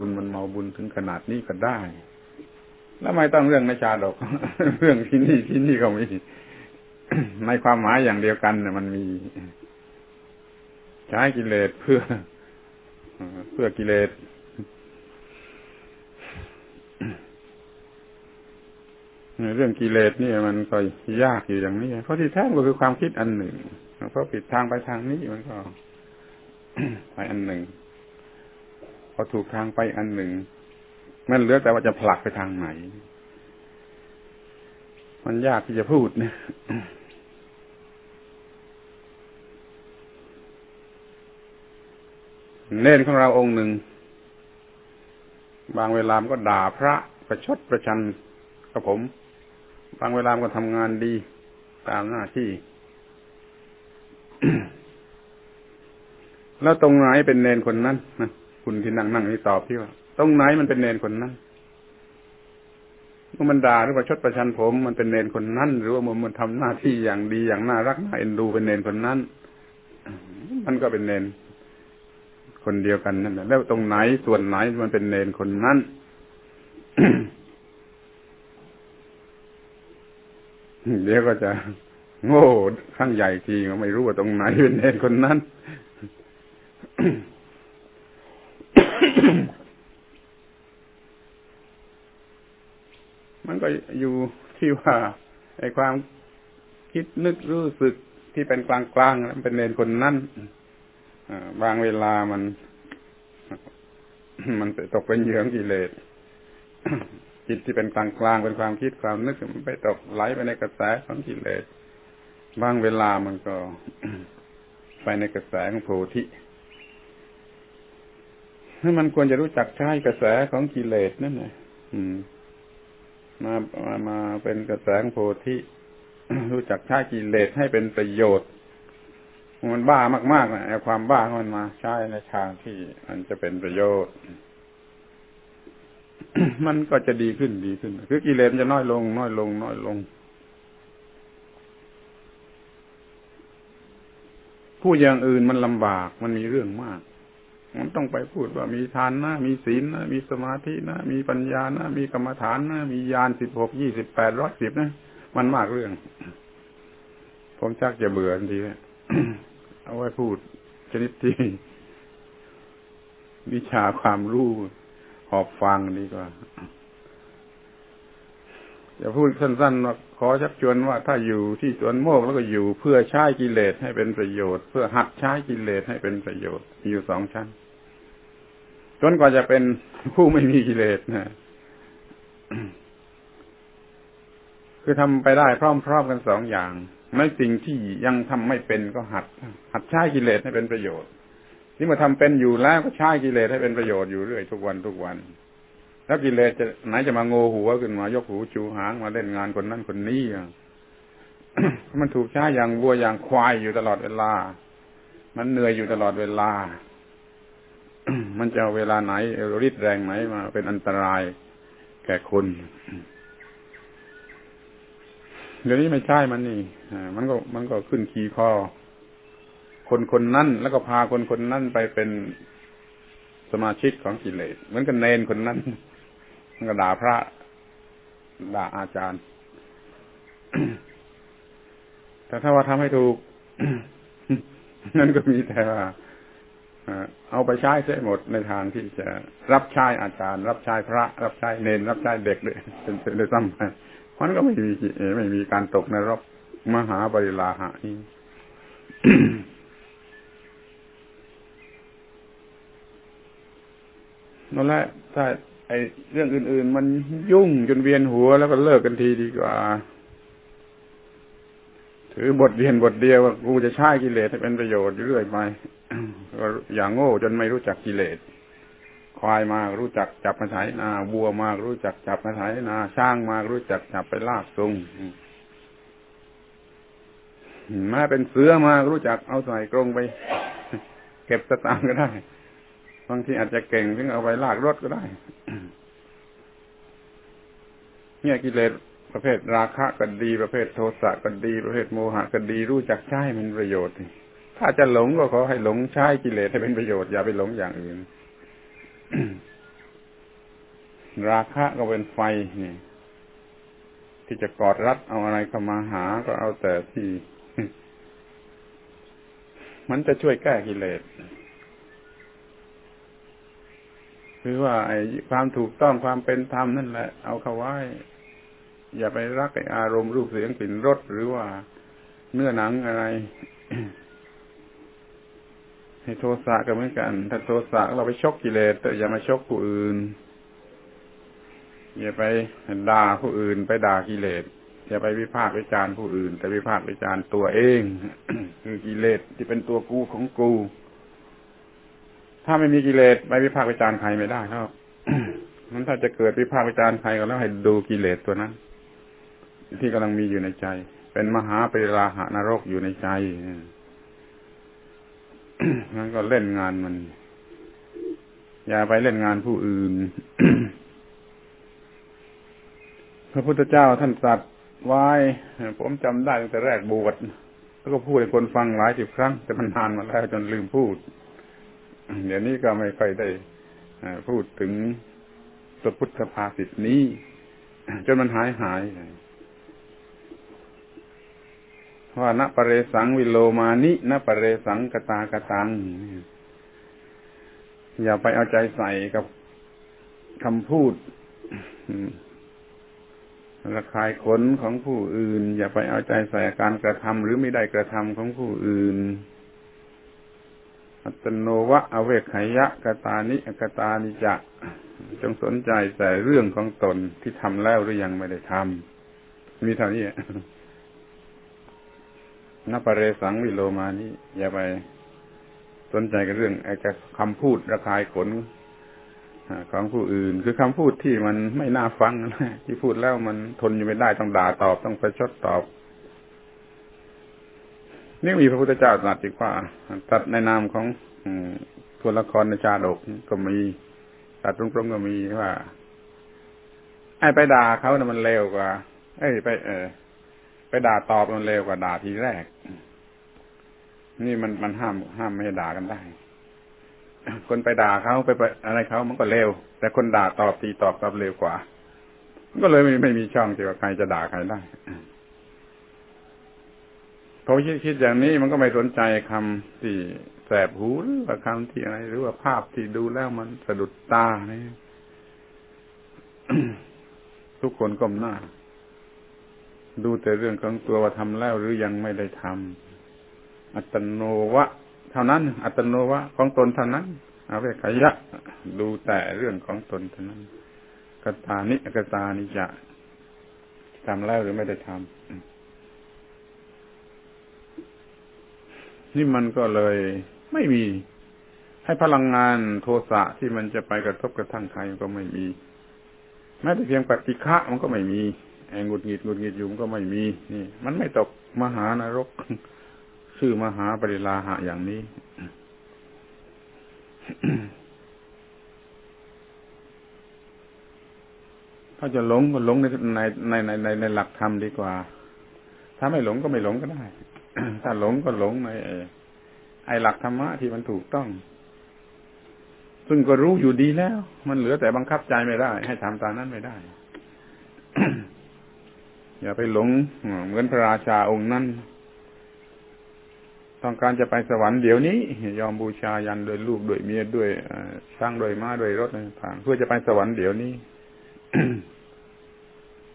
บุญมันเมาบุญถึงขนาดนี้ก็ได้ แล้วไม่ต้องเรื่องในชาดก เรื่องที่นี่ที่นี่ก็มีในความหมายอย่างเดียวกันเนี่ยมันมี ใช้กิเลสเพื่อ เพื่อกิเลสเรื่องกิเลสเนี่ยมันก็ยากอยู่อย่างนี้เพราะที่แท้ก็คือความคิดอันหนึ่งเพราะปิดทางไปทางนี้มันก็ไปอันหนึ่ง อถูกทางไปอันหนึ่ง มันเหลือแต่ว่าจะผลักไปทางไหน มันยากที่จะพูดนะเน้นของเราองค์หนึ่ง บางเวลามันก็ด่าพระประชดประชันกับผม บางเวลามันก็ทำงานดี ตามหน้าที่ แล้วตรงไหนเป็นเนนคนนั้นนะ คุณที่นั่งนั่งนี่ตอบพี่ว่าตรงไหนมันเป็นเนนคนนั้นเมื่อมันด่าหรือประชดประชันผม มันเป็นเนนคนนั้น หรือว่ามันมันทำหน้าที่อย่างดีอย่างน่ารักน่าเอ็นดูเป็นเนนคนนั้น มันก็เป็นเนนคนเดียวกันนั่นแหละแล้วตรงไหนส่วนไหนมันเป็นเนนคนนั้นเดี๋ยวก็จะโง่ข้างใหญ่ทีก็ไม่รู้ว่าตรงไหนเป็นเนนคนนั้น มันก็อยู่ที่ว่าไอ้ความคิดนึกรู้สึกที่เป็นกลางกลางมันเป็นเนนคนนั้นบางเวลามัน มันตกเป็นเหยื่อกิเลสจิตที่เป็นกลางกลางเป็นความคิดความนึกมันไปตกไหลไปในกระแสของกิเลสบางเวลามันก็ ไปในกระแสของโพธิ ให้มันควรจะรู้จักใช้กระแสของกิเลสนั่นแหละมามามาเป็นกระแสโพธิรู้จักใช้กิเลสให้เป็นประโยชน์ มันบ้ามากๆนะไอ้ความบ้ามันมาใช้ในทางที่มันจะเป็นประโยชน์ มันก็จะดีขึ้นดีขึ้น คือกิเลสจะน้อยลง น้อยลง น้อยลง ผู้อย่างอื่นมันลำบากมันมีเรื่องมาก มันต้องไปพูดว่ามีทานนะมีศีลนะมีสมาธินะมีปัญญานะมีกรรมฐานนะมีญาณสิบหกยี่สิบแปดร้อยสิบนะมันมากเรื่อง ผมชักจะเบื่อทีนทีเลยเอาไว้พูดชนิดที่วิชาความรู้หอบฟังดีกว่า อย่าพูดสั้นๆว่าขอชักชวนว่าถ้าอยู่ที่สวนโมกแล้วก็อยู่เพื่อใช้กิเลสให้เป็นประโยชน์ เพื่อหัดใช้กิเลสให้เป็นประโยชน์มีอยู่สองชั้นจนกว่าจะเป็นผู้ไม่มีกิเลสนะคือทำไปได้พร้อมๆกันสองอย่างในสิ่งที่ยังทำไม่เป็นก็หัด หัดใช้กิเลสให้เป็นประโยชน์ที่มาทำเป็นอยู่แล้วก็ใช้กิเลสให้เป็นประโยชน์อยู่เรื่อยทุกวันทุกวัน แล้วกิเลสจะไหนจะมาโงหัวขึ้นมายกหูจูหางมาเล่นงานคนนั้นคนนี้อะมันถูกใช้อย่างวัวอย่างควายอยู่ตลอดเวลา มันเหนื่อยอยู่ตลอดเวลา มันจะเอาเวลาไหนริดแรงไหนมาเป็นอันตรายแก่คนเดี๋ยวนี้ไม่ใช่มันนี่มันก็มันก็ขึ้นขี่คอ คนคนนั้นแล้วก็พาคนคนนั้นไปเป็นสมาชิกของกิเลสเหมือนกันเนนคนนั้น ก็ด่าพระ ด่าอาจารย์ แต่ถ้าว่าทำให้ถูก นั่นก็มีแต่ว่าเอาไปใช้เสียหมดในทางที่จะรับใช้อาจารย์ รับใช้พระ รับใช้เนนรับใช้เด็กเลยเป็นเป็นซ้ำไปมันก็ไม่มีไม่มีการตกนรกมหาบริลาหะนี้นั่นแหละถ้า ไอ้เรื่องอื่น ๆ มันยุ่งจนเวียนหัวแล้วก็เลิกกันทีดีกว่า ถือบทเรียนบทเดียวว่ากูจะใช้กิเลสให้เป็นประโยชน์เรื่อยไปก็อย่างโง่จนไม่รู้จักกิเลสควายมารู้จักจับมาไถนาวัวมารู้จักจับมาไถนาช้างมารู้จักจับไปลากซุงมาเป็นเสือมารู้จักเอาใส่กรงไป เก็บสตางค์ก็ได้ บางทีอาจจะเก่งถึงเอาไปลากรถก็ได้ เนี่ยกิเลสประเภทราคะก็ดี ประเภทโทสะก็ดี ประเภทโมหะก็ดีรู้จักใช้มันประโยชน์ ถ้าจะหลงก็ขอให้หลงใช้กิเลสให้เป็นประโยชน์อย่าไปหลงอย่างอื่น ราคะก็เป็นไฟนี่ที่จะกอดรัดเอาอะไรเข้ามาหาก็เอาแต่ที่ มันจะช่วยแก้กิเลส คือว่าไอ้ความถูกต้องความเป็นธรรมนั่นแหละ เอาเข้าไว้ อย่าไปรักไอ้อารมณ์รูปเสียงกลิ่นรสหรือว่าเนื้อหนังอะไรให้โทสะก็เหมือนกัน ถ้าโทสะเราไปชกกิเลสแต่อย่ามาชกผู้อื่น อย่าไปด่าผู้อื่น ไปด่ากิเลสอย่าไปวิพากษ์วิจารณ์ผู้อื่น แต่วิพากษ์วิจารณ์ตัวเอง คือกิเลสที่เป็นตัวกูของกู ถ้าไม่มีกิเลสไปวิพากษ์วิจารณ์ใครไม่ได้ครับมันถ้าจะเกิดวิพากษ์วิจารณ์ใครก็แล้วให้ดูกิเลสตัวนั้น ที่กำลังมีอยู่ในใจ เป็นมหาปริราหานรกอยู่ในใจงั้นก็เล่นงานมัน อย่าไปเล่นงานผู้อื่น พระพุทธเจ้าท่านสัตรัสไว้ผมจำได้ตั้งแต่แรกบวชแล้วก็พูดให้คนฟังหลายสิบครั้ง แต่มันนานมาแล้วจนลืมพูด เดี๋ยวนี้ก็ไม่ค่อยได้พูดถึงพระพุทธภาษิตนี้จนมันหายหายว่าณปเรสังวิโลมานิณปเรสังกตากตังอย่าไปเอาใจใส่กับคำพูดระคายขนของผู้อื่น อย่าไปเอาใจใส่การกระทำหรือไม่ได้กระทำของผู้อื่น อัตโนวะอเวกขยะกตานิอกตานิจะ จงสนใจแต่เรื่องของตนที่ทำแล้วหรือยังไม่ได้ทำมีเท่านี้นปเรสังวิโลมานี้อย่าไปสนใจกับเรื่องไอ้คำพูดระคายขนของผู้อื่น คือคำพูดที่มันไม่น่าฟังที่พูดแล้วมันทนอยู่ไม่ได้ต้องด่าตอบต้องไปชดตอบ นี่มีพระพุทธเจ้าตรัสอีกว่าตัดในนามของตัวละครในชาดกก็มีตัดตรงๆก็มีว่าไอ้ไปด่าเขานะ่ะมันเลวกว่า เอ้ยไป เออ ไปด่าตอบมันเร็วกว่าด่าทีแรก นี่มันมันห้ามห้ามไม่ให้ด่ากันได้ คนไปด่าเขาไปอะไรเขามันก็เร็ว แต่คนด่าตอบตีตอบกลับเร็วกว่าก็เลยไม่ไม่มีช่องที่ว่าใครจะด่าใครได้ พอคิดคิดอย่างนี้มันก็ไม่สนใจคำที่แสบหูหรือว่าคำที่อะไร หรือว่าภาพที่ดูแล้วมันสะดุดตานี่ทุกคนก้มหน้า ดูแต่เรื่องของตัวว่าทำแล้วหรือยังไม่ได้ทำอัตโนวะ เท่านั้น อัตโนวะ ของตนเท่านั้นอาเวขยะ ดูแต่เรื่องของตนเท่านั้นกตานิกตานิจะทำแล้วหรือไม่ได้ทำ นี่มันก็เลยไม่มี ให้พลังงานโทสะที่มันจะไปกระทบกระทั่งใครก็ไม่มี แม้แต่เพียงปฏิฆะมันก็ไม่มีไอ้งุดหงิดหงุดหงิดอยู่มก็ไม่มี นี่ มันไม่ตกมหานรก ชื่อมหาปริลาหะอย่างนี้ถ้าจะหลงก็หลงในในในในในหลักธรรมดีกว่า ถ้าไม่หลงก็ไม่หลงก็ได้ ถ้าหลงก็หลงในไอหลักธรรมะที่มันถูกต้อง ซึ่งก็รู้อยู่ดีแล้ว มันเหลือแต่บังคับใจไม่ได้ ให้ทำตามนั้นไม่ได้ อย่าไปหลงเหมือนพระราชาองค์นั้นต้องการจะไปสวรรค์เดี๋ยวนี้ ยอมบูชายันโดยลูกโดยเมียด้วยช่างโดยม้าโดยรถต่างเพื่อจะไปสวรรค์เดี๋ยวนี้